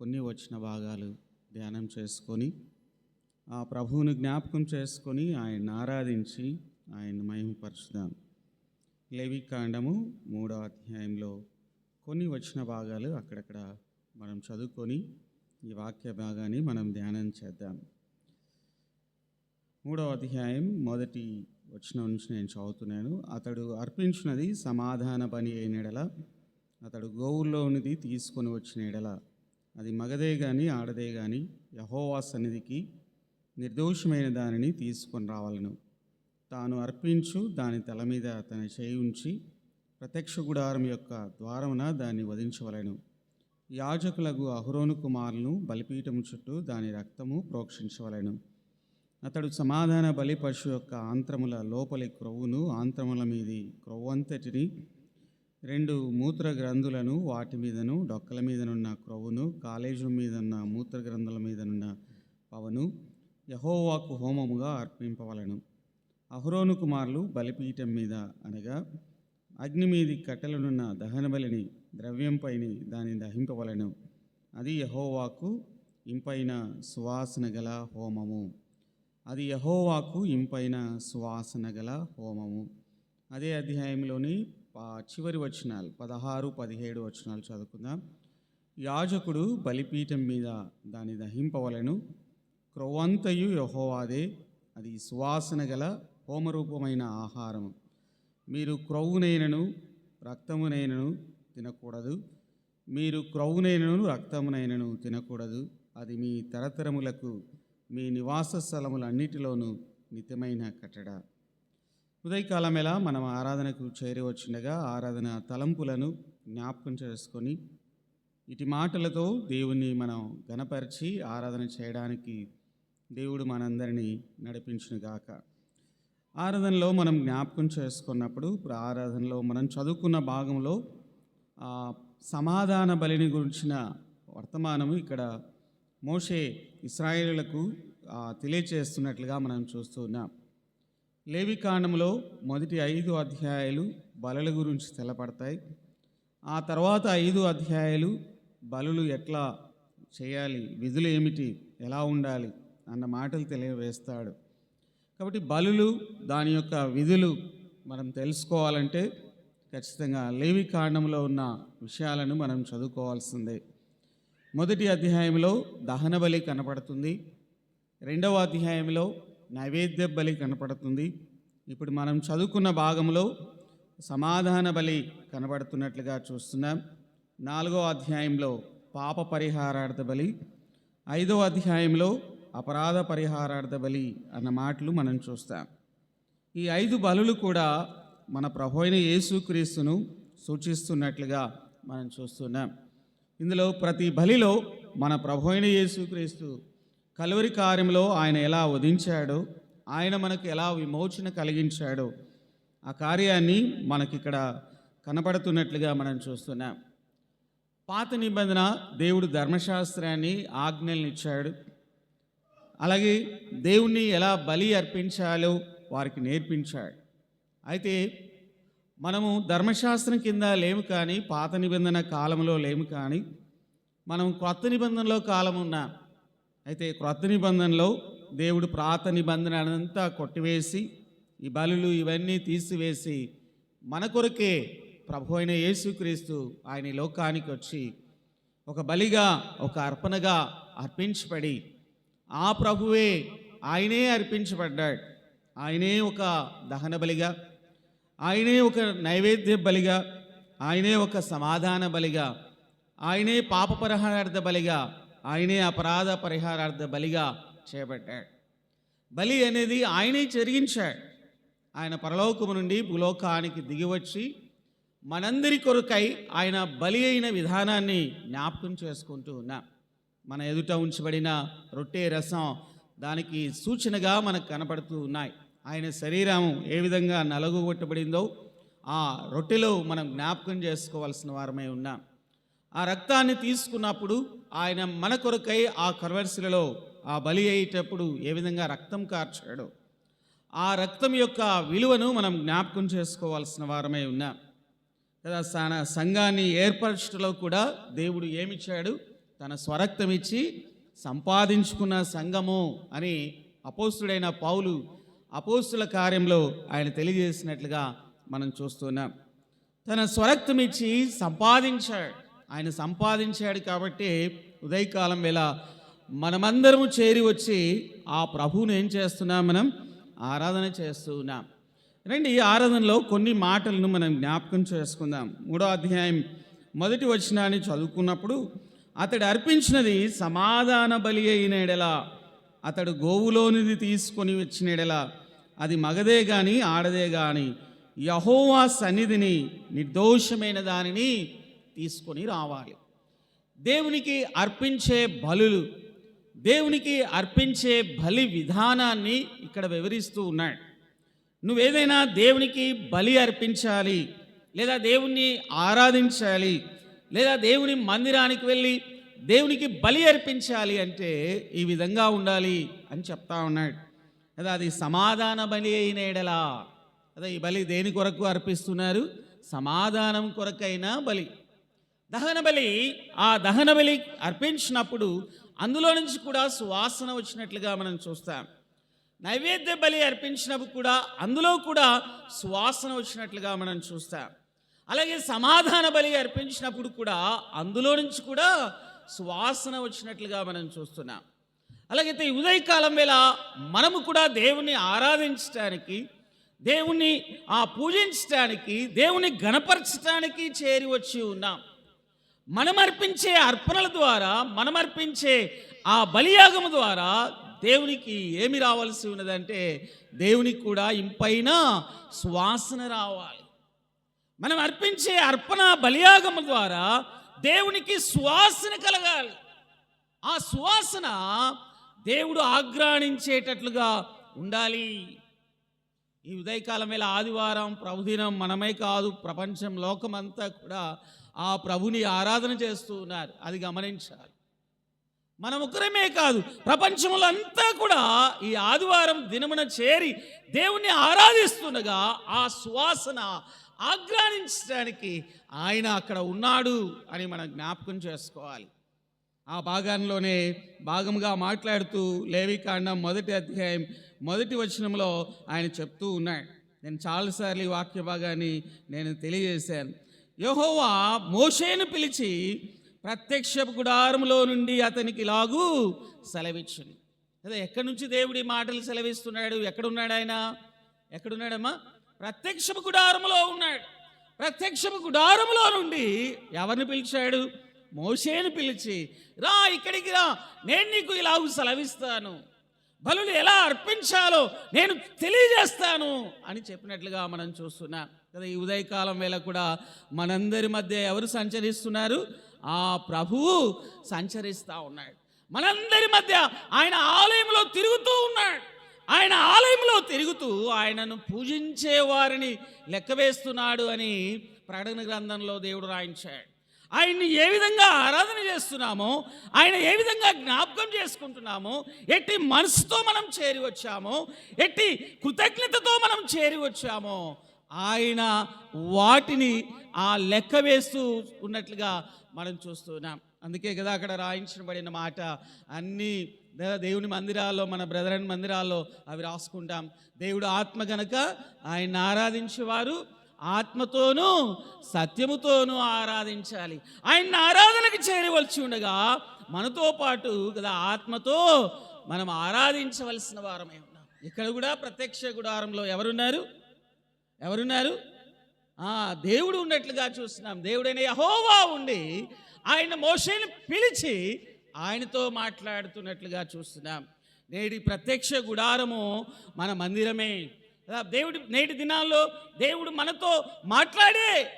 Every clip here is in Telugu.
కొన్ని వచ్చిన భాగాలు ధ్యానం చేసుకొని ఆ ప్రభువుని జ్ఞాపకం చేసుకొని ఆయన ఆరాధించి ఆయన మహిమపరచుదాం. లేవికాండము మూడో అధ్యాయంలో కొన్ని వచ్చిన భాగాలు అక్కడక్కడ మనం చదువుకొని ఈ వాక్య భాగాన్ని మనం ధ్యానం చేద్దాం. మూడవ అధ్యాయం మొదటి వచనం నుంచి నేను చదువుతున్నాను. అతడు అర్పించినది సమాధాన పని అయిన ఎడల అతడు గోవుల్లోనిది తీసుకొని వచ్చిన ఎడల అది మగదే కానీ ఆడదే కానీ యహోవా సన్నిధికి నిర్దోషమైన దానిని తీసుకొని రావాలను. తాను అర్పించు దాని తల మీద తన చేయి ఉంచి ప్రత్యక్ష గుడారం యొక్క ద్వారమున దాన్ని వధించవలెను. యాజకులకు అహురోను కుమారులను బలిపీఠం చుట్టూ దాని రక్తము ప్రోక్షించవలెను. అతడు సమాధాన బలి పశు యొక్క ఆంత్రముల లోపలి క్రొవ్వును ఆంత్రముల మీది క్రొవ్వంతటిని రెండు మూత్ర గ్రంథులను వాటి మీదను డొక్కల మీదనున్న క్రొవ్వును కాలేజు మీదన్న మూత్ర గ్రంథుల మీదనున్న పవను యహోవాకు హోమముగా అర్పింపవలను. అహరోను కుమారులు బలిపీఠం మీద అనగా అగ్ని మీది కట్టెలనున్న దహన బలిని ద్రవ్యంపైని దాన్ని దహింపవలను. అది యహోవాకు ఇంపైన సువాసన గల హోమము. అది యహోవాకు ఇంపైన సువాసన గల హోమము. అదే అధ్యాయంలోని చివరి వచనాలు పదహారు పదిహేడు వచనాలు చదువుకుందాం. యాజకుడు బలిపీఠం మీద దాన్ని దహింపవలను. క్రొవంతయు యహోవాదే అది సువాసన గల హోమరూపమైన ఆహారం మీరు క్రొవ్వునైనను రక్తమునైనను తినకూడదు. మీరు క్రొవ్వునైనను రక్తమునైనను తినకూడదు. అది మీ తరతరములకు మీ నివాస స్థలములన్నిటిలోనూ నిత్యమైన కట్టడ. ఉదయకాలం ఎలా మనం ఆరాధనకు చేరి వచ్చిండగా ఆరాధన తలంపులను జ్ఞాపకం చేసుకొని ఇటు మాటలతో దేవుణ్ణి మనం గనపరిచి ఆరాధన చేయడానికి దేవుడు మనందరినీ నడిపించునుగాక. ఆరాధనలో మనం జ్ఞాపకం చేసుకున్నప్పుడు ఇప్పుడు ఆరాధనలో మనం చదువుకున్న భాగంలో సమాధాన బలిని గురించిన వర్తమానము ఇక్కడ మోషే ఇస్రాయేళ్ళకు తెలియచేస్తున్నట్లుగా మనం చూస్తున్నాం లేవికాండంలో మొదటి ఐదు అధ్యాయాలు బలుల గురించి తెలపడతాయి ఆ తర్వాత ఐదు అధ్యాయాలు బలులు ఎట్లా చేయాలి విధులు ఏమిటి ఎలా ఉండాలి అన్న మాటలు తెలియవేస్తాడు. కాబట్టి బలులు దాని యొక్క విధులు మనం తెలుసుకోవాలంటే ఖచ్చితంగా లేవి కాండంలో ఉన్న విషయాలను మనం చదువుకోవాల్సిందే. మొదటి అధ్యాయంలో దహన బలి కనపడుతుంది. రెండవ అధ్యాయంలో నైవేద్య బలి కనపడుతుంది. ఇప్పుడు మనం చదువుకున్న భాగంలో సమాధాన బలి కనబడుతున్నట్లుగా చూస్తున్నాం. నాలుగో అధ్యాయంలో పాప పరిహారార్థ బలి ఐదవ అధ్యాయంలో అపరాధ పరిహారార్థ బలి అన్న మాటలు మనం చూస్తాం. ఈ ఐదు బలులు కూడా మన ప్రభు అయిన యేసుక్రీస్తును సూచిస్తున్నట్లుగా మనం చూస్తున్నాం. ఇందులో ప్రతి బలిలో మన ప్రభు అయిన యేసుక్రీస్తు కలువరి కార్యంలో ఆయన ఎలా వధించాడో ఆయన మనకు ఎలా విమోచన కలిగించాడో ఆ కార్యాన్ని మనకిక్కడ కనపడుతున్నట్లుగా మనం చూస్తున్నాం. పాత నిబంధన దేవుడు ధర్మశాస్త్రాన్ని ఆజ్ఞల్ని ఇచ్చాడు అలాగే దేవుణ్ణి ఎలా బలి అర్పించాలో వారికి నేర్పించాడు. అయితే మనము ధర్మశాస్త్రం కింద లేము కానీ పాత నిబంధన కాలంలో లేము కానీ మనం కొత్త నిబంధనలో కాలం ఉన్నాం అయితే క్రొత్త నిబంధనలో దేవుడు ప్రాత నిబంధన అంతా కొట్టివేసి ఈ బలులు ఇవన్నీ తీసివేసి మన కొరకే ప్రభు అయిన యేసుక్రీస్తు ఆయన ఈ లోకానికి వచ్చి ఒక బలిగా ఒక అర్పణగా అర్పించబడి ఆ ప్రభువే ఆయనే అర్పించబడ్డాడు. ఆయనే ఒక దహన బలిగా ఆయనే ఒక నైవేద్య బలిగా ఆయనే ఒక సమాధాన బలిగా ఆయనే పాపపరహార్థ బలిగా ఆయనే అపరాధ పరిహారార్థ బలిగా చేపట్టాడు. బలి అనేది ఆయనే జరిగించాడు ఆయన పరలోకము నుండి భూలోకానికి దిగివచ్చి మనందరి కొరకై ఆయన బలి అయిన విధానాన్ని జ్ఞాపకం చేసుకుంటూ ఉన్నాం మన ఎదుట ఉంచబడిన రొట్టె రసం దానికి సూచనగా మనకు కనపడుతూ ఉన్నాయి. ఆయన శరీరం ఏ విధంగా నలగొట్టబడిందో ఆ రొట్టెలో మనం జ్ఞాపకం చేసుకోవాల్సిన వారమై ఉన్నాం. ఆ రక్తాన్ని తీసుకున్నప్పుడు ఆయన మన కొరకై ఆ కర్వర్సిలలో ఆ బలి అయ్యేటప్పుడు ఏ విధంగా రక్తం కార్చాడో ఆ రక్తం యొక్క విలువను మనం జ్ఞాపకం చేసుకోవాల్సిన వారమై ఉన్నాం కదా సన సంఘాన్ని ఏర్పరచడంలో కూడా దేవుడు ఏమిచ్చాడు? తన స్వరక్తం ఇచ్చి సంపాదించుకున్న సంఘము అని అపోస్తుడైన పౌలు అపోస్తుల కార్యంలో ఆయన తెలియజేసినట్లుగా మనం చూస్తున్నాం. తన స్వరక్తం ఇచ్చి సంపాదించాడు. ఆయన సంపాదించాడు కాబట్టి ఉదయకాలం వేళ మనమందరము చేరి వచ్చి ఆ ప్రభువును ఏం చేస్తున్నాం మనం? ఆరాధన చేస్తున్నాం రండి ఈ ఆరాధనలో కొన్ని మాటలను మనం జ్ఞాపకం చేసుకుందాం. మూడో అధ్యాయం మొదటి వచనాన్ని చదువుకున్నప్పుడు అతడు అర్పించినది సమాధాన బలి అయిన ఎడల అతడు గోవులోనిది తీసుకొని వచ్చిన ఎడల అది మగదే కానీ ఆడదే కానీ యహోవా సన్నిధిని నిర్దోషమైన దానిని తీసుకొని రావాలి. దేవునికి అర్పించే బలులు దేవునికి అర్పించే బలి విధానాన్ని ఇక్కడ వివరిస్తూ ఉన్నాడు. నువ్వేదైనా దేవునికి బలి అర్పించాలి లేదా దేవుణ్ణి ఆరాధించాలి లేదా దేవుని మందిరానికి వెళ్ళి దేవునికి బలి అర్పించాలి అంటే ఈ విధంగా ఉండాలి అని చెప్తా ఉన్నాడు. కదా అది సమాధాన బలి అయిన ఎడలా? అదే ఈ బలి దేని కొరకు అర్పిస్తున్నారు? సమాధానం కొరకైనా బలి. దహన బలి ఆ దహన బలి అర్పించినప్పుడు అందులో నుంచి కూడా సువాసన వచ్చినట్లుగా మనం చూస్తాం. నైవేద్య బలి అర్పించినప్పుడు కూడా అందులో కూడా సువాసన వచ్చినట్లుగా మనం చూస్తాం. అలాగే సమాధాన బలి అర్పించినప్పుడు కూడా అందులో నుంచి కూడా సువాసన వచ్చినట్లుగా మనం చూస్తున్నాం. అలాగైతే ఈ ఉదయకాలం వేళ మనము కూడా దేవుణ్ణి ఆరాధించడానికి దేవుణ్ణి ఆ పూజించడానికి దేవుని గణపరచడానికి చేరి వచ్చి ఉన్నాం. మనం అర్పించే అర్పణల ద్వారా మనం అర్పించే ఆ బలియాగము ద్వారా దేవునికి ఏమి రావాల్సి ఉన్నదంటే దేవునికి కూడా ఇంపైన సువాసన రావాలి. మనం అర్పించే అర్పణ బలియాగము ద్వారా దేవునికి సువాసన కలగాలి. ఆ సువాసన దేవుడు ఆగ్రాణించేటట్లుగా ఉండాలి. ఈ ఉదయకాలం వేళ ఆదివారం ప్రభుదినం మనమే కాదు ప్రపంచం లోకమంతా కూడా ఆ ప్రభుని ఆరాధన చేస్తూ ఉన్నారు. అది గమనించాలి. మనం ఒక్కరమే కాదు ప్రపంచంలో అంతా కూడా ఈ ఆదివారం దినమున చేరి దేవుణ్ణి ఆరాధిస్తుండగా ఆ సువాసన ఆగ్రానించడానికి ఆయన అక్కడ ఉన్నాడు అని మనం జ్ఞాపకం చేసుకోవాలి. ఆ భాగంలోనే భాగంగా మాట్లాడుతూ లేవికాండం మొదటి అధ్యాయం మొదటి వచనంలో ఆయన చెప్తూ ఉన్నాడు. నేను చాలాసార్లు ఈ వాక్య భాగాన్ని నేను తెలియజేశాను. యహోవా మోషేను పిలిచి ప్రత్యక్ష గుడారంలో నుండి అతనికి లాగు సెలవిచ్చును. అదే ఎక్కడి నుంచి దేవుడి మాటలు సెలవిస్తున్నాడు? ఎక్కడున్నాడు ఆయన? ఎక్కడున్నాడమ్మా? ప్రత్యక్షపు గుడారములో ఉన్నాడు. ప్రత్యక్షపు గుడారములో నుండి ఎవరిని పిలిచాడు? మోషేను పిలిచి రా ఇక్కడికి రా. నేను నీకు ఇలాగూ సెలవిస్తాను. బలులు ఎలా అర్పించాలో నేను తెలియజేస్తాను అని చెప్పినట్లుగా మనం చూస్తున్నాం. కదా ఈ ఉదయకాలం వేళ కూడా మనందరి మధ్య ఎవరు సంచరిస్తున్నారు? ఆ ప్రభువు సంచరిస్తూ ఉన్నాడు. మనందరి మధ్య ఆయన ఆలయంలో తిరుగుతూ ఉన్నాడు. ఆయన ఆలయంలో తిరుగుతూ ఆయనను పూజించే వారిని లెక్కవేస్తున్నాడు అని ప్రకటన గ్రంథంలో దేవుడు రాయించాడు. ఆయన్ని ఏ విధంగా ఆరాధన చేస్తున్నామో ఆయన ఏ విధంగా జ్ఞాపకం చేసుకుంటున్నామో ఎట్టి మనసుతో మనం చేరి వచ్చామో ఎట్టి కృతజ్ఞతతో మనం చేరి వచ్చామో ఆయన వాటిని ఆ లెక్క వేస్తూ ఉన్నట్లుగా మనం చూస్తున్నాం అందుకే కదా అక్కడ రాయించబడిన మాట అన్నీ దే- దేవుని మందిరాల్లో మన బ్రదరన్ మందిరాల్లో అవి రాసుకుంటాం. దేవుడు ఆత్మ గనక ఆయన ఆరాధించేవారు ఆత్మతోనూ సత్యముతోనూ ఆరాధించాలి. ఆయన ఆరాధనకు చేరవలసి ఉండగా మనతో పాటు కదా ఆత్మతో మనం ఆరాధించవలసిన వారమే ఉన్నాం. ఇక్కడ కూడా ప్రత్యక్ష గుడారంలో ఎవరున్నారు? ఎవరున్నారు? ఆ, దేవుడు ఉన్నట్లుగా చూస్తున్నాం. దేవుడైన యహోవా ఉండి ఆయన మోషేని పిలిచి ఆయనతో మాట్లాడుతున్నట్లుగా చూస్తున్నాం. నేటి ప్రత్యక్ష గుడారము మన మందిరమే. దేవుడు దేవుడి నేటి దినాల్లో దేవుడు మనతో మాట్లాడే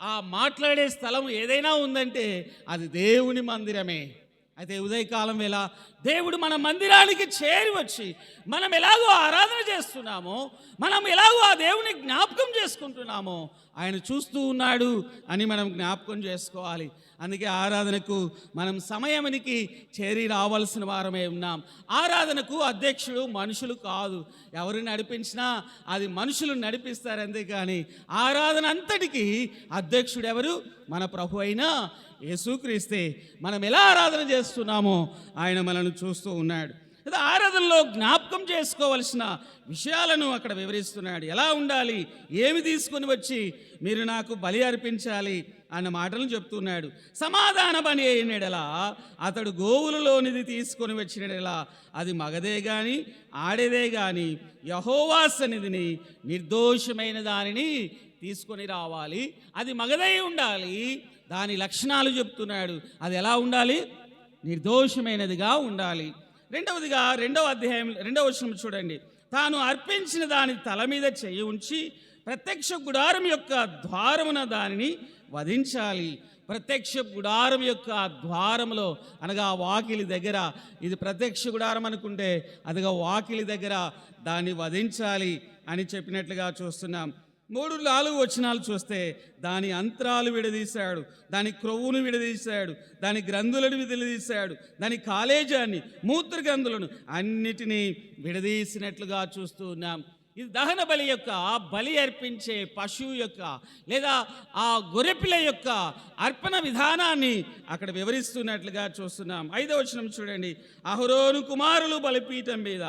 ఆ మాట్లాడే స్థలం ఏదైనా ఉందంటే అది దేవుని మందిరమే. అయితే ఉదయకాలం వేళ దేవుడు మన మందిరానికి చేరి వచ్చి మనం ఎలాగో ఆరాధన చేస్తున్నామో మనం ఎలాగో ఆ దేవుని జ్ఞాపకం చేసుకుంటున్నామో ఆయన చూస్తూ ఉన్నాడు అని మనం జ్ఞాపకం చేసుకోవాలి. అందుకే ఆరాధనకు మనం సమయానికి చేరి రావాల్సిన వారమే ఉన్నాం. ఆరాధనకు అధ్యక్షుడు మనుషులు కాదు. ఎవరు నడిపించినా అది మనుషులు నడిపిస్తారు అంతేకాని ఆరాధన అంతటికి అధ్యక్షుడు ఎవరు? మన ప్రభు అయినా యేసుక్రీస్తే. మనం ఎలా ఆరాధన చేస్తున్నామో ఆయన మనల్ని చూస్తూ ఉన్నాడు. లేదా ఆరాధనలో జ్ఞాపకం చేసుకోవలసిన విషయాలను అక్కడ వివరిస్తున్నాడు. ఎలా ఉండాలి? ఏమి తీసుకొని వచ్చి మీరు నాకు బలి అర్పించాలి అన్న మాటలను చెప్తున్నాడు. సమాధాన పని అయినడలా అతడు గోవులలోనిది తీసుకొని వచ్చినడలా అది మగదే గాని ఆడేదే గాని యహోవాసనిధిని నిర్దోషమైన దానిని తీసుకొని రావాలి. అది మగదై ఉండాలి. దాని లక్షణాలు చెప్తున్నాడు. అది ఎలా ఉండాలి? నిర్దోషమైనదిగా ఉండాలి. రెండవదిగా రెండవ అధ్యాయం రెండవ వచనం చూడండి. తాను అర్పించిన దాని తల మీద చేయి ఉంచి ప్రత్యక్ష గుడారం యొక్క ద్వారమున దానిని వధించాలి. ప్రత్యక్ష గుడారం యొక్క ద్వారములో అనగా వాకిలి దగ్గర ఇది ప్రత్యక్ష గుడారం అనుకుంటే అదిగా వాకిలి దగ్గర దాన్ని వధించాలి అని చెప్పినట్లుగా చూస్తున్నాం. మూడు నాలుగు వచనాలు చూస్తే దాని అంతరాలు విడదీశాడు దాని క్రొవ్వును విడదీశాడు దాని గ్రంథులను విడదీశాడు దాని కాలేజాన్ని మూత్ర గ్రంథులను అన్నిటినీ విడదీసినట్లుగా చూస్తూ ఉన్నాం. ఇది దహన బలి యొక్క బలి అర్పించే పశువు యొక్క లేదా ఆ గొర్రెపిల్ల యొక్క అర్పణ విధానాన్ని అక్కడ వివరిస్తున్నట్లుగా చూస్తున్నాం. ఐదవ వచనం చూడండి. అహరోను కుమారులు బలిపీఠం మీద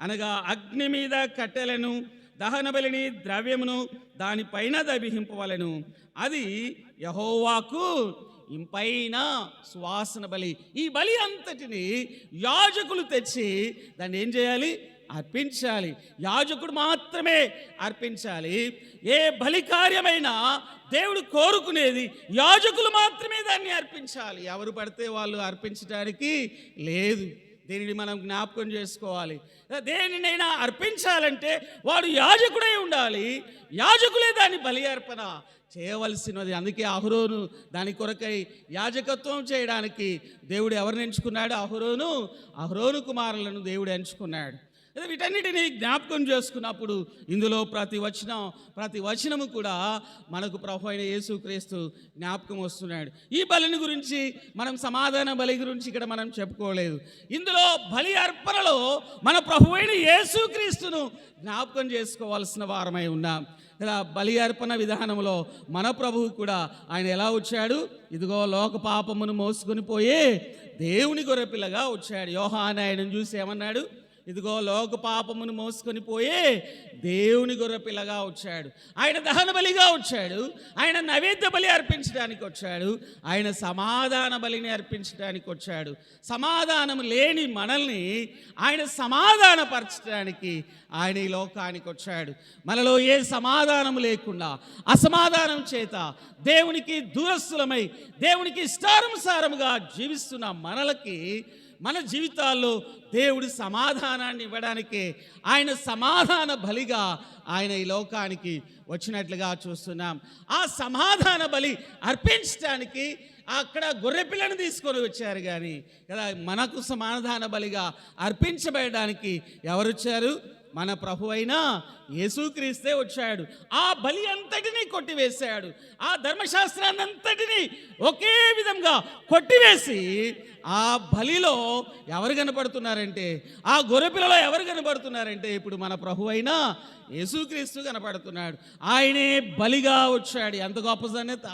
అనగా అగ్ని మీద కట్టెలను దహన బలిని ద్రవ్యమును దానిపైన దభిహింపవలను అది యహోవాకు ఇంపైన సువాసన బలి. ఈ బలి అంతటిని యాజకులు తెచ్చి దాన్ని ఏం చేయాలి? అర్పించాలి. యాజకుడు మాత్రమే అర్పించాలి. ఏ బలి కార్యమైనా దేవుడు కోరుకునేది యాజకులు మాత్రమే దాన్ని అర్పించాలి. ఎవరు పడితే వాళ్ళు అర్పించడానికి లేదు. దీనిని మనం జ్ఞాపకం చేసుకోవాలి. దేనినైనా అర్పించాలంటే వాడు యాజకుడై ఉండాలి. యాజకులే దాని బలి అర్పణ చేయవలసినది. అందుకే అహరోను దాని కొరకై యాజకత్వం చేయడానికి దేవుడు ఎవరిని ఎంచుకున్నాడు? అహరోను అహరోను కుమారులను దేవుడు ఎంచుకున్నాడు. వీటన్నిటిని జ్ఞాపకం చేసుకున్నప్పుడు ఇందులో ప్రతి వచనం ప్రతి వచనము కూడా మనకు ప్రభు అయిన యేసుక్రీస్తు జ్ఞాపకం వస్తున్నాడు. ఈ బలిని గురించి మనం సమాధాన బలి గురించి ఇక్కడ మనం చెప్పుకోలేదు. ఇందులో బలి అర్పణలో మన ప్రభు అయిన యేసుక్రీస్తును జ్ఞాపకం చేసుకోవాల్సిన వారమై ఉన్నాం. ఇలా బలి అర్పణ విధానంలో మన ప్రభువు కూడా ఆయన ఎలా వచ్చాడు? ఇదిగో లోక పాపమును మోసుకొని పోయే దేవుని గొర్రెపిల్లగా వచ్చాడు. యోహాన్ ఆయనను చూసి ఏమన్నాడు? ఇదిగో లోక పాపమును మోసుకొని పోయే దేవుని గొర్రె పిల్లగా వచ్చాడు. ఆయన దహన బలిగా వచ్చాడు. ఆయన నైవేద్య బలి అర్పించడానికి వచ్చాడు. ఆయన సమాధాన బలిని అర్పించడానికి వచ్చాడు. సమాధానం లేని మనల్ని ఆయన సమాధానపరచడానికి ఆయన ఈ లోకానికి వచ్చాడు. మనలో ఏ సమాధానం లేకుండా అసమాధానం చేత దేవునికి దూరస్థులమై దేవునికి ఇష్టానుసారముగా జీవిస్తున్న మనలకి మన జీవితాల్లో దేవుడి సమాధానాన్ని ఇవ్వడానికి ఆయన సమాధాన బలిగా ఆయన ఈ లోకానికి వచ్చినట్లుగా చూస్తున్నాం. ఆ సమాధాన బలి అర్పించడానికి అక్కడ గొర్రెపిల్లను తీసుకొని వచ్చారు కానీ కదా మనకు సమాధాన బలిగా అర్పించబడడానికి ఎవరు వచ్చారు? మన ప్రభు అయిన యేసుక్రీస్తే వచ్చాడు. ఆ బలి అంతటినీ కొట్టివేశాడు. ఆ ధర్మశాస్త్రాన్ని అంతటినీ ఒకే విధంగా కొట్టివేసి ఆ బలిలో ఎవరు కనపడుతున్నారంటే ఆ గొర్రెపిల్లలో ఎవరు కనపడుతున్నారంటే ఇప్పుడు మన ప్రభు అయిన యేసుక్రీస్తు కనపడుతున్నాడు. ఆయనే బలిగా వచ్చాడు. ఎంత గొప్ప ధన్యత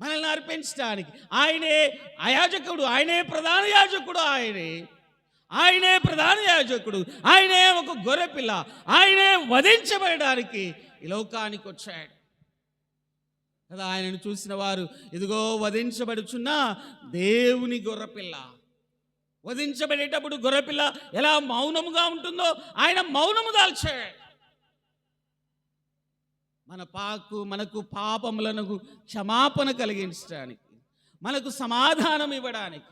మనల్ని అర్పించడానికి. ఆయనే అయాజకుడు. ఆయనే ప్రధాన యాజకుడు ఆయనే. ఆయనే ప్రధాన యాజకుడు ఆయనే ఒక గొర్రెపిల్ల ఆయనే వధించబడడానికి ఈ లోకానికి వచ్చాడు. కదా ఆయనను చూసిన వారు ఇదిగో వధించబడుచున్న దేవుని గొర్రెపిల్ల. వధించబడేటప్పుడు గొర్రెపిల్ల ఎలా మౌనముగా ఉంటుందో ఆయన మౌనము దాల్చాడు. మన పాకు మనకు పాపములను క్షమాపణ కలిగించడానికి మనకు సమాధానం ఇవ్వడానికి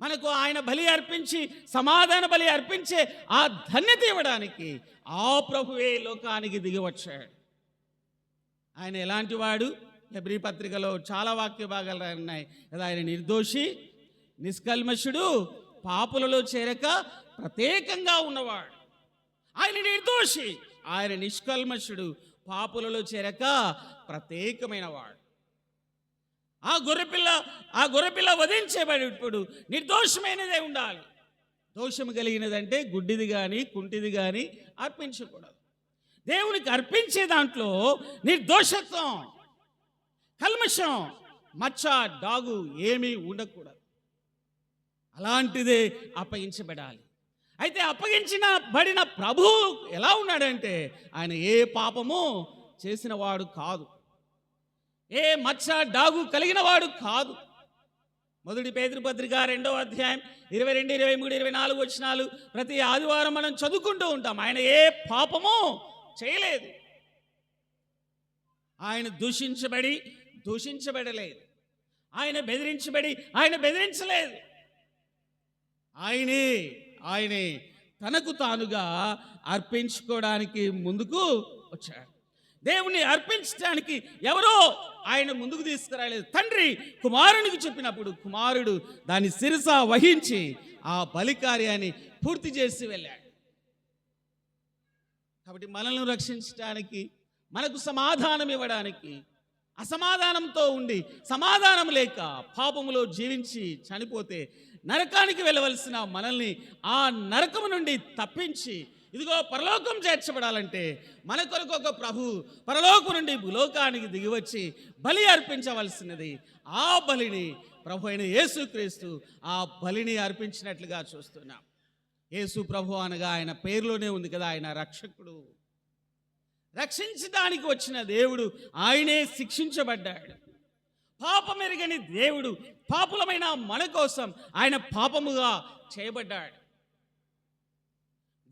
మనకు ఆయన బలి అర్పించి సమాధాన బలి అర్పించే ఆ ధన్యత ఇవ్వడానికి ఆ ప్రభువే లోకానికి దిగివచ్చాడు ఆయన ఎలాంటి వాడు? పత్రికలో చాలా వాక్య భాగాలు ఉన్నాయి కదా ఆయన నిర్దోషి నిష్కల్మషుడు పాపులలో చేరక ప్రత్యేకంగా ఉన్నవాడు. ఆయన నిర్దోషి ఆయన నిష్కల్మషుడు పాపులలో చేరక ప్రత్యేకమైనవాడు. ఆ గొర్రెపిల్ల ఆ గొర్రెపిల్ల వధించబడేటప్పుడు నిర్దోషమైనదే ఉండాలి. దోషము కలిగినదంటే గుడ్డిది కానీ కుంటిది కానీ అర్పించకూడదు. దేవునికి అర్పించే దాంట్లో నిర్దోషత్వం కల్మషం మచ్చ డాగు ఏమీ ఉండకూడదు. అలాంటిదే అప్పగించబడాలి. అయితే అప్పగించిన బడిన ప్రభువు ఎలా ఉన్నాడంటే ఆయన ఏ పాపము చేసిన వాడు కాదు. ఏ మచ్చ డాగు కలిగిన వాడు కాదు. మొదటి పేతృపత్రిక రెండవ అధ్యాయం ఇరవై రెండు ఇరవై మూడు ఇరవై నాలుగు వచ్చినాలు ప్రతి ఆదివారం మనం చదువుకుంటూ ఉంటాం. ఆయన ఏ పాపము చేయలేదు. ఆయన దూషించబడి దూషించబడలేదు. ఆయన బెదిరించబడి ఆయన బెదిరించలేదు. ఆయనే ఆయనే తనకు తానుగా అర్పించుకోవడానికి ముందుకు వచ్చాడు. దేవుని అర్పించడానికి ఎవరో ఆయన ముందుకు తీసుకురాలేదు. తండ్రి కుమారునికి చెప్పినప్పుడు కుమారుడు దాని శిరస వహించి ఆ బలికార్యాన్ని పూర్తి చేసి వెళ్ళాడు. కాబట్టి మనల్ని రక్షించడానికి మనకు సమాధానం ఇవ్వడానికి అసమాధానంతో ఉండి సమాధానం లేక పాపములో జీవించి చనిపోతే నరకానికి వెళ్ళవలసిన మనల్ని ఆ నరకము నుండి తప్పించి ఇదిగో పరలోకం చేర్చబడాలంటే మన కొరకు ఒక ప్రభు పరలోకం నుండి భూలోకానికి దిగివచ్చి బలి అర్పించవలసినది ఆ బలిని ప్రభు అయిన యేసుక్రీస్తు ఆ బలిని అర్పించినట్లుగా చూస్తున్నాం. యేసు ప్రభు అనగా ఆయన పేరులోనే ఉంది కదా ఆయన రక్షకుడు. రక్షించడానికి వచ్చిన దేవుడు ఆయనే శిక్షించబడ్డాడు. పాపమెరుగని దేవుడు పాపులమైన మన కోసం ఆయన పాపముగా చేయబడ్డాడు.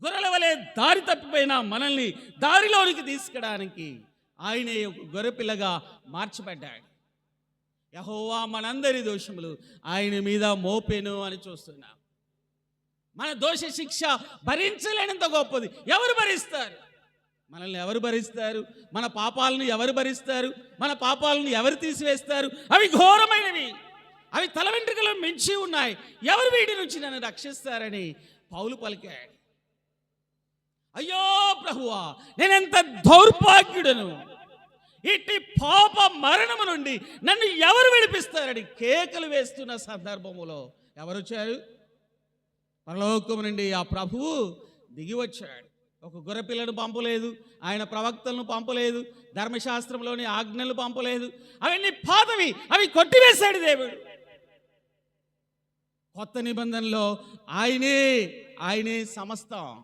గొర్రెల వలె దారి తప్పిపోయిన మనల్ని దారిలోనికి తీసుకురావడానికి ఆయనే ఒక గొర్రెపిల్లగా మార్చబడ్డాడు. యహోవా మనందరి దోషములు ఆయన మీద మోపెను అని చూస్తున్నాం. మన దోష శిక్ష భరించలేనంత గొప్పది. ఎవరు భరిస్తారు? మనల్ని ఎవరు భరిస్తారు? మన పాపాలను ఎవరు భరిస్తారు? మన పాపాలను ఎవరు తీసివేస్తారు? అవి ఘోరమైనవి. అవి తల వెంట్రుకలు మించి ఉన్నాయి. ఎవరు వీటి నుంచి నన్ను రక్షిస్తారని పౌలు పలికాడు. అయ్యో ప్రభువా నేనెంత దౌర్భాగ్యుడను? ఇట్టి పాప మరణము నుండి నన్ను ఎవరు విడిపిస్తారని కేకలు వేస్తున్న సందర్భములో ఎవరు వచ్చారు? పరలోకము నుండి ఆ ప్రభువు దిగి వచ్చాడు. ఒక గొర్రెపిల్లను పంపలేదు ఆయన ప్రవక్తలను పంపలేదు ధర్మశాస్త్రంలోని ఆజ్ఞలు పంపలేదు. అవన్నీ పాతవి అవి కొట్టివేశాడు దేవుడు. కొత్త నిబంధనలో ఆయనే ఆయనే సమస్తం.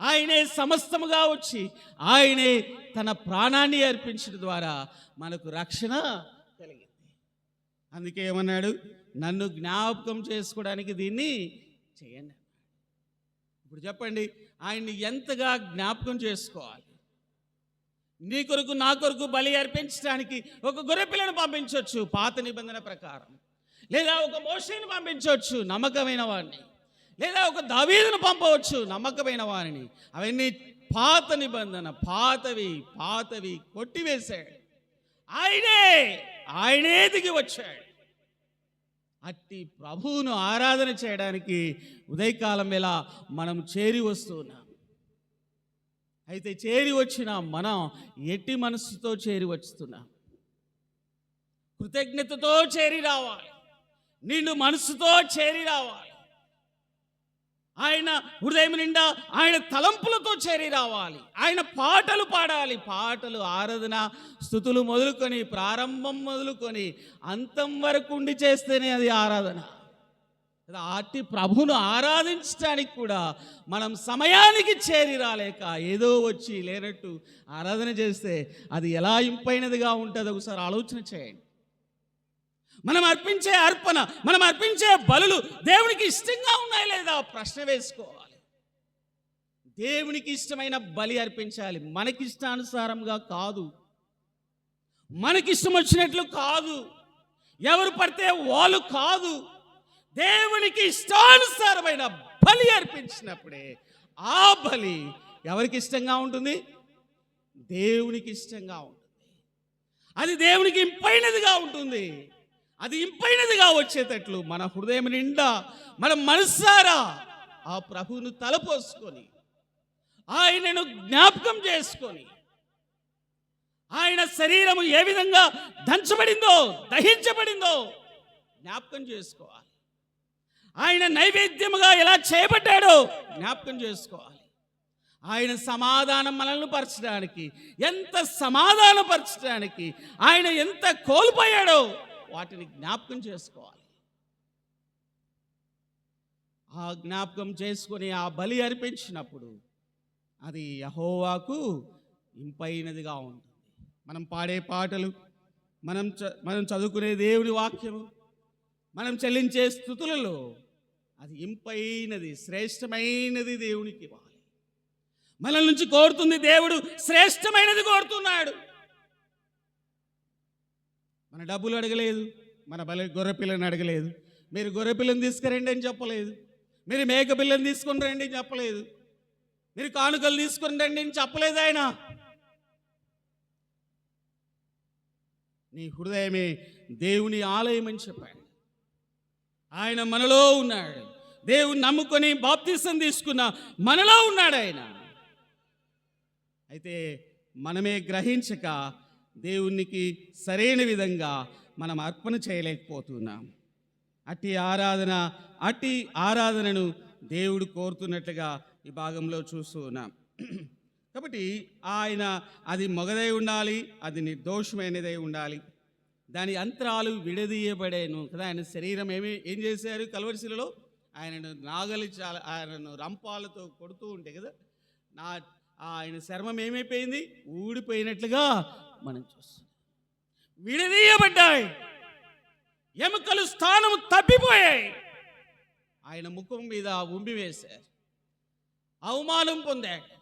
ఆయనే సమస్తముగా వచ్చి ఆయనే తన ప్రాణాన్ని అర్పించడం ద్వారా మనకు రక్షణ కలిగింది. అందుకే ఏమన్నాడు? నన్ను జ్ఞాపకం చేసుకోవడానికి దీన్ని చేయండి ఇప్పుడు చెప్పండి ఆయన్ని ఎంతగా జ్ఞాపకం చేసుకోవాలి? నీ కొరకు నా కొరకు బలి అర్పించడానికి ఒక గొర్రెపిల్లను పంపించవచ్చు పాత నిబంధన ప్రకారం. లేదా ఒక మోషని పంపించవచ్చు నమ్మకమైన వాడిని లేదా ఒక దావీదును పంపవచ్చు నమ్మకమైన వారిని. అవన్నీ పాత నిబంధన పాతవి పాతవి కొట్టివేశాడు. ఆయనే ఆయనే దిగి వచ్చాడు. అట్టి ప్రభువును ఆరాధన చేయడానికి ఉదయకాలం వేళ మనం చేరి వస్తున్నాం. అయితే చేరి వచ్చిన మనం ఎట్టి మనసుతో చేరి వస్తున్నాం. కృతజ్ఞతతో చేరి రావాలి. నిన్ను మనసుతో చేరి రావాలి. ఆయన హృదయం నిండా ఆయన తలంపులతో చేరి రావాలి. ఆయన పాటలు పాడాలి. పాటలు ఆరాధన స్థుతులు మొదలుకొని ప్రారంభం మొదలుకొని అంతం వరకు ఉండి చేస్తేనే అది ఆరాధన. కదా, అట్టి ప్రభును ఆరాధించడానికి కూడా మనం సమయానికి చేరి రాలేక ఏదో వచ్చి లేనట్టు ఆరాధన చేస్తే అది ఎలా ఇంపైనదిగా ఉంటుందో? ఒకసారి ఆలోచన చేయండి. మనం అర్పించే అర్పణ మనం అర్పించే బలులు దేవునికి ఇష్టంగా ఉన్నాయా లేదా? ప్రశ్న వేసుకోవాలి. దేవునికి ఇష్టమైన బలి అర్పించాలి. మనకి ఇష్టానుసారంగా కాదు. మనకిష్టం వచ్చినట్లు కాదు. ఎవరు పడితే వాళ్ళు కాదు. దేవునికి ఇష్టానుసారమైన బలి అర్పించినప్పుడే ఆ బలి ఎవరికి ఇష్టంగా ఉంటుంది? దేవునికి ఇష్టంగా ఉంటుంది. అది దేవునికి ఇంపైనదిగా ఉంటుంది. అది ఇంపైనదిగా వచ్చేటట్లు. మన హృదయం నిండా మన మనస్సారా ఆ ప్రభువును తలపోసుకొని ఆయనను జ్ఞాపకం చేసుకొని ఆయన శరీరము ఏ విధంగా దంచబడిందో దహించబడిందో జ్ఞాపకం చేసుకోవాలి. ఆయన నైవేద్యముగా ఎలా చేయబడ్డాడో జ్ఞాపకం చేసుకోవాలి. ఆయన సమాధానం మనల్ని పరచడానికి ఎంత సమాధానపరచడానికి ఆయన ఎంత కోల్పోయాడో వాటిని జ్ఞాపకం చేసుకోవాలి. ఆ జ్ఞాపకం చేసుకొని ఆ బలి అర్పించినప్పుడు అది యహోవాకు ఇంపైనదిగా ఉంటుంది. మనం పాడే పాటలు మనం మనం చదువుకునే దేవుని వాక్యము మనం చెల్లించే స్థుతులలో అది ఇంపైనది శ్రేష్టమైనది దేవునికి ఇవ్వాలి. మన నుంచి కోరుతుంది దేవుడు శ్రేష్టమైనది కోరుతున్నాడు. మన డబ్బులు అడగలేదు మన బలి గొర్రెపిల్లని అడగలేదు. మీరు గొర్రెపిల్లని తీసుకురండి అని చెప్పలేదు. మీరు మేక పిల్లని తీసుకుని రండి అని చెప్పలేదు. మీరు కానుకలు తీసుకుని రండి అని చెప్పలేదు ఆయన. నీ హృదయమే దేవుని ఆలయం అని చెప్పాడు. ఆయన మనలో ఉన్నాడు. దేవుని నమ్ముకొని బాప్తిసం తీసుకున్న మనలో ఉన్నాడు ఆయన. అయితే మనమే గ్రహించక దేవునికి సరైన విధంగా మనం అర్పణ చేయలేకపోతున్నాం. అట్టి ఆరాధన అట్టి ఆరాధనను దేవుడు కోరుతున్నట్లుగా ఈ భాగంలో చూస్తూ ఉన్నాం. కాబట్టి ఆయన అది మొగదై ఉండాలి అది నిర్దోషమైనదై ఉండాలి. దాని అంతరాలు విడదీయబడేను కదా. ఆయన శరీరం ఏమి ఏం చేశారు? కలవరిశిలలో ఆయనను నాగలి చాలా ఆయనను రంపాలతో కొడుతూ ఉంటే కదా నా ఆయన చర్మం ఏమైపోయింది? ఊడిపోయినట్లుగా మనం చూస్తున్నాం. విడదీయబడ్డాయి. ఎముకలు స్థానం తప్పిపోయాయి. ఆయన ముఖం మీద ఉమ్మి వేశారు. అవమానం పొందాడు.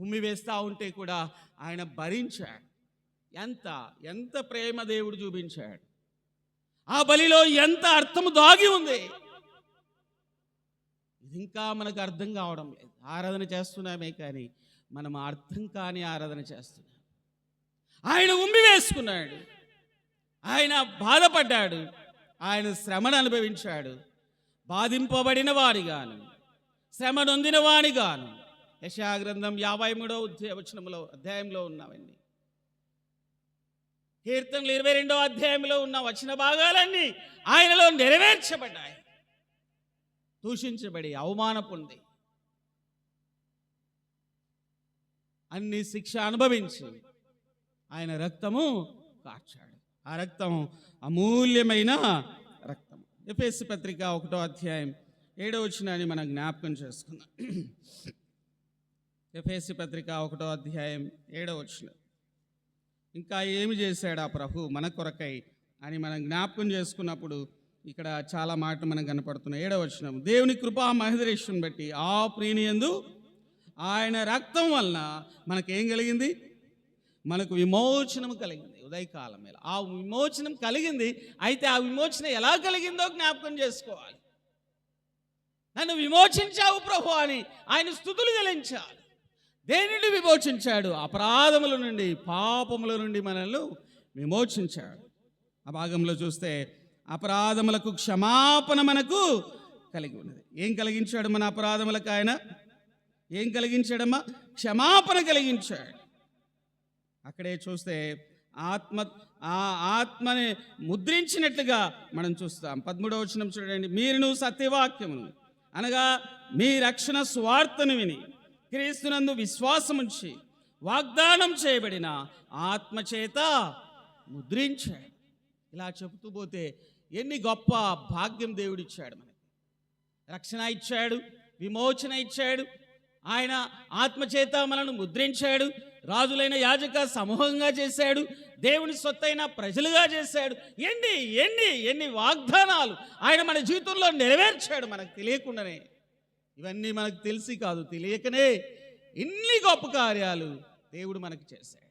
ఉమ్మి వేస్తూ ఉంటే కూడా ఆయన భరించాడు. ఎంత ఎంత ప్రేమ దేవుడు చూపించాడు. ఆ బలిలో ఎంత అర్థము దాగి ఉంది. ఇది ఇంకా మనకు అర్థం కావడం లేదు. ఆరాధన చేస్తున్నామే కానీ మనం అర్థం కాని ఆరాధన చేస్తున్నాం. ఆయన ఉమ్మి వేసుకున్నాడు. ఆయన బాధపడ్డాడు. ఆయన శ్రమను అనుభవించాడు. బాధింపబడిన వాడిగాను శ్రమ నొందిన వాడిగాను యశాగ్రంథం యాభై మూడో వచనంలో అధ్యాయంలో ఉన్నామండి. కీర్తనలు ఇరవై రెండో అధ్యాయంలో ఉన్న వచ్చిన భాగాలన్నీ ఆయనలో నెరవేర్చబడ్డాయి. దూషించబడి అవమాన పొంది అన్ని శిక్ష అనుభవించి ఆయన రక్తము కాచాడు ఆ రక్తం అమూల్యమైన రక్తం ఎఫ్ఎస్సి పత్రిక ఒకటో అధ్యాయం ఏడో వచ్చినాన్ని మనం జ్ఞాపకం చేసుకుందాం. ఎఫ్ఎస్సి పత్రిక ఒకటో అధ్యాయం ఏడో వచ్చిన ఇంకా ఏమి చేశాడు ఆ ప్రభు మన కొరకై అని మనం జ్ఞాపకం చేసుకున్నప్పుడు ఇక్కడ చాలా మాటలు మనం కనపడుతున్నాయి. ఏడవ వచనం దేవుని కృపా మహదరేశ్వరం బట్టి ఆ ప్రీనియందు ఆయన రక్తం వలన మనకేం కలిగింది? మనకు విమోచనం కలిగింది ఉదయకాలం మీద ఆ విమోచనం కలిగింది అయితే ఆ విమోచన ఎలా కలిగిందో జ్ఞాపకం చేసుకోవాలి. నన్ను విమోచించావు ప్రభు అని ఆయన స్థుతులు గలించాలి దేనిని విమోచించాడు? అపరాధముల నుండి పాపముల నుండి మనల్ని విమోచించాడు. ఆ భాగంలో చూస్తే అపరాధములకు క్షమాపణ మనకు కలిగి ఉన్నది. ఏం కలిగించాడు మన అపరాధములకు ఆయన? ఏం కలిగించాడమ్మా? క్షమాపణ కలిగించాడు. అక్కడే చూస్తే ఆత్మ ఆ ఆత్మని ముద్రించినట్లుగా మనం చూస్తాం. పదమూడవ వచనం చూడండి. మీరును సత్యవాక్యమును. అనగా మీ రక్షణ స్వార్థను విని క్రీస్తునందు విశ్వాసముంచి వాగ్దానం చేయబడిన ఆత్మచేత ముద్రించాడు ఇలా చెబుతూ పోతే ఎన్ని గొప్ప భాగ్యం దేవుడిచ్చాడు మనకి. రక్షణ ఇచ్చాడు విమోచన ఇచ్చాడు ఆయన ఆత్మచేత మనను ముద్రించాడు రాజులైన యాజక సమూహంగా చేశాడు దేవుని సొత్తైన ప్రజలుగా చేశాడు. ఎన్ని ఎన్ని ఎన్ని వాగ్దానాలు ఆయన మన జీవితంలో నెరవేర్చాడు మనకు తెలియకుండానే. ఇవన్నీ మనకు తెలిసి కాదు తెలియకనే ఇన్ని గొప్ప కార్యాలు దేవుడు మనకు చేశాడు.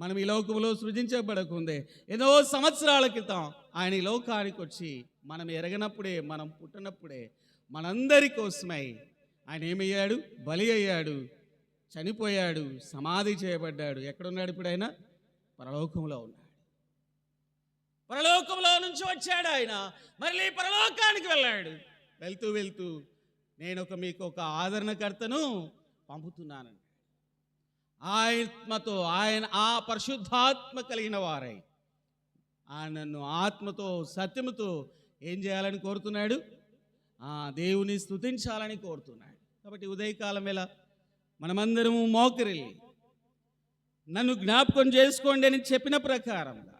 మనం ఈ లోకంలో సృజించబడకుందే. ఎన్నో సంవత్సరాల క్రితం ఆయన ఈ లోకానికి వచ్చి మనం ఎరగనప్పుడే మనం పుట్టినప్పుడే మనందరి కోసమై ఆయన ఏమయ్యాడు? బలి అయ్యాడు. చనిపోయాడు సమాధి చేయబడ్డాడు. ఎక్కడున్నాడు ఇప్పుడు ఆయన పరలోకంలో ఉన్నాడు. పరలోకంలో నుంచి వచ్చాడు ఆయన. మళ్ళీ పరలోకానికి వెళ్ళాడు. వెళ్తూ వెళ్తూ నేను ఒక మీకు ఒక ఆదరణకర్తను పంపుతున్నానండి ఆత్మతో ఆయన ఆ పరిశుద్ధాత్మ కలిగిన వారై ఆయనను ఆత్మతో సత్యముతో ఏం చేయాలని కోరుతున్నాడు? ఆ దేవుని స్తుతించాలని కోరుతున్నాడు. కాబట్టి ఉదయకాలం ఎలా మనమందరము మోకరిల్లి నన్ను జ్ఞాపకం చేసుకోండి అని చెప్పిన ప్రకారంగా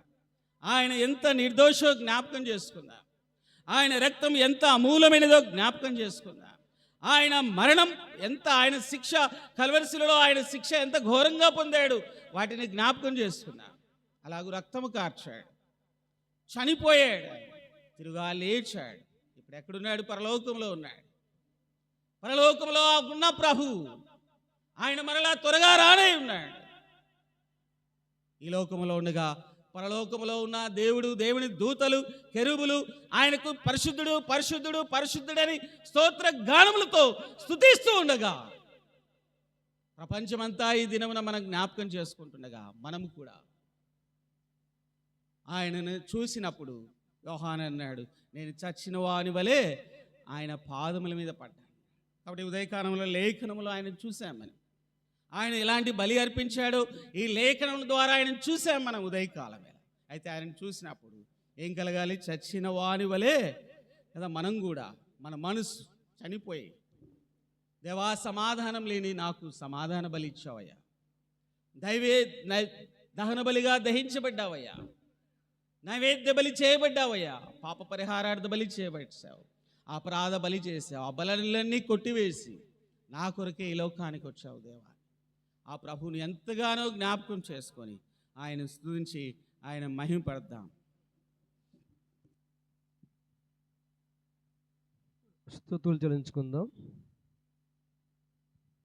ఆయన ఎంత నిర్దోషో జ్ఞాపకం చేసుకుందాం ఆయన రక్తం ఎంత అమూలమైనదో జ్ఞాపకం చేసుకుందాం ఆయన మరణం ఎంత ఆయన శిక్ష కలవరిశిలలో ఆయన శిక్ష ఎంత ఘోరంగా పొందాడు వాటిని జ్ఞాపకం చేసుకుందాం అలాగూ రక్తము కార్చాడు. చనిపోయాడు. తిరుగా లేచాడు. ఇప్పుడు ఎక్కడున్నాడు? పరలోకంలో ఉన్నాడు. పరలోకంలో ఉన్న ప్రభు ఆయన మరలా త్వరగా రానే ఉన్నాడు. ఈ లోకములో ఉండగా పరలోకములో ఉన్న దేవుడు దేవుని దూతలు కెరుబులు ఆయనకు పరిశుద్ధుడు పరిశుద్ధుడు పరిశుద్ధుడని స్తోత్ర గానములతో స్థుతిస్తూ ఉండగా ప్రపంచమంతా ఈ దినమున మనం జ్ఞాపకం చేసుకుంటుండగా మనము కూడా ఆయనను చూసినప్పుడు యోహాన్ అన్నాడు నేను చచ్చిన వాని వలె ఆయన పాదముల మీద పడ్డాను. కాబట్టి ఉదయకాలంలో లేఖనములు ఆయన చూసాం మనం ఆయన ఎలాంటి బలి అర్పించాడు. ఈ లేఖనం ద్వారా ఆయన చూసాం మనం ఉదయకాలం అయితే ఆయన చూసినప్పుడు ఏం కలగాలి? చచ్చిన వాని వలే కదా మనం కూడా మన మనసు చనిపోయి దేవా సమాధానం లేని నాకు సమాధాన బలి ఇచ్చావయ్యా. దైవే దహన బలిగా దహించబడ్డావయ్యా. నైవేద్య బలి చేయబడ్డావయ్యా. పాప పరిహారార్థ బలి చేయబడ్డావు. అపరాధ బలి చేసావు. ఆ బలన్నీ కొట్టివేసి నా కొరకే ఈ లోకానికి వచ్చావు దేవా. ఆ ప్రభువుని ఎంతగానో జ్ఞాపకం చేసుకొని ఆయన స్థుతించి ఆయన మహిమపడదాం స్థుతులు చెల్లించుకుందాం.